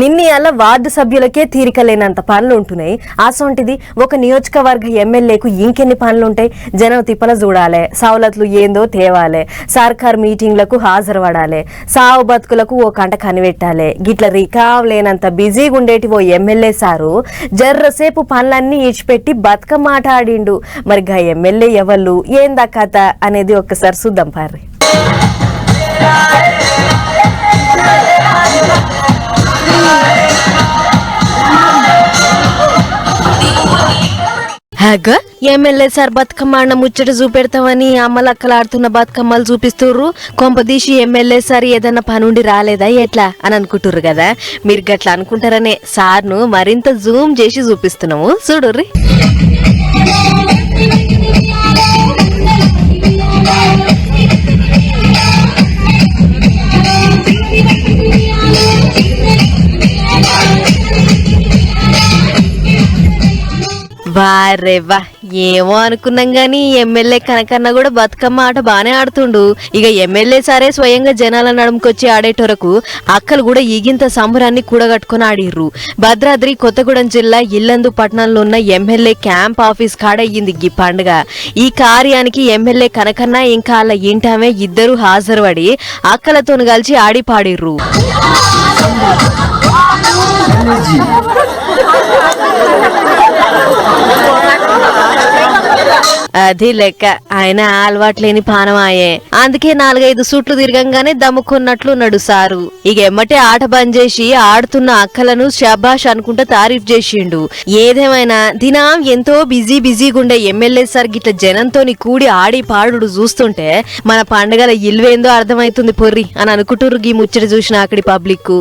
నిన్ని అలా వార్డు సభ్యులకే తీరిక లేనంత పనులు ఉంటున్నాయి. అసొంటిది ఒక నియోజకవర్గ ఎమ్మెల్యేకు ఇంకెన్ని పనులు ఉంటాయి? జనం తిప్పల చూడాలి సవలతులు ఏందో తేవాలే సర్కార్ మీటింగ్లకు హాజరుపడాలి సావు బతుకులకు ఓ కంట కనిపెట్టాలి. గిట్ల రికావ్ లేనంత బిజీగా ఉండేటి ఓ ఎమ్మెల్యే సారు జర్రసేపు పనులన్నీ ఇచ్చిపెట్టి బతుకమ్మ మాట్లాడిండు ఆడిండు మరి గా ఎమ్మెల్యే ఎవళ్ళు? ఏందా కథ? అనేది ఒక్కసారి చూద్దాం పారి హగ్గ ఎమ్మెల్యే సార్ బతుకమ్మ అన్న ముచ్చట చూపెడతామని అమ్మలక్కలాడుతున్న బతుకమ్మలు చూపిస్తుర్రు. కొంపదీసి ఎమ్మెల్యే సార్ ఏదన్నా పనుండి రాలేదా ఎట్లా అని అనుకుంటుర్రు కదా. మీరు గట్లా అనుకుంటారనే సార్ను మరింత జూమ్ చేసి చూపిస్తున్నాము. చూడుర్రి. వారే వా ఏమో అనుకున్నాం కానీ ఎమ్మెల్యే కనకన్న కూడా బతుకమ్మ ఆట బాగానే ఆడుతుండు. ఇక ఎమ్మెల్యే సరే స్వయంగా జనాల నడుముకొచ్చి ఆడేటోరకు అక్కలు కూడా ఈగింత సంబరాన్ని కూడగట్టుకుని ఆడిర్రు. భద్రాద్రి కొత్తగూడెం జిల్లా ఇల్లందు పట్టణంలో ఉన్న ఎమ్మెల్యే క్యాంప్ ఆఫీస్ కాడయ్యింది ఈ పండుగ. ఈ కార్యానికి ఎమ్మెల్యే కనకన్న ఇంకా అలా ఇంటామే ఇద్దరు హాజరుపడి అక్కలతోని కలిసి ఆడి పాడిర్రు. అది లెక్క. ఆయన అలవాట్లేని పానమాయే. అందుకే నాలుగైదు సూట్లు తిరగంగానే దమ్ముకున్నట్లున్నాడు సారు. ఇక ఎమ్మటే ఆట బంద్ చేసి ఆడుతున్న అక్కలను షబాష్ అనుకుంటా తారీఫ్ చేసిండు. ఏదేమైనా దినం ఎంతో బిజీ బిజీగా ఉండే ఎమ్మెల్యే సార్ గిట్ల జనంతోని కూడి ఆడి పాడుడు చూస్తుంటే మన పండగల ఇల్వేందో అర్థమైతుంది పొర్రి అని అనుకుంటుర్రు ఈ ముచ్చట చూసిన అక్కడి పబ్లిక్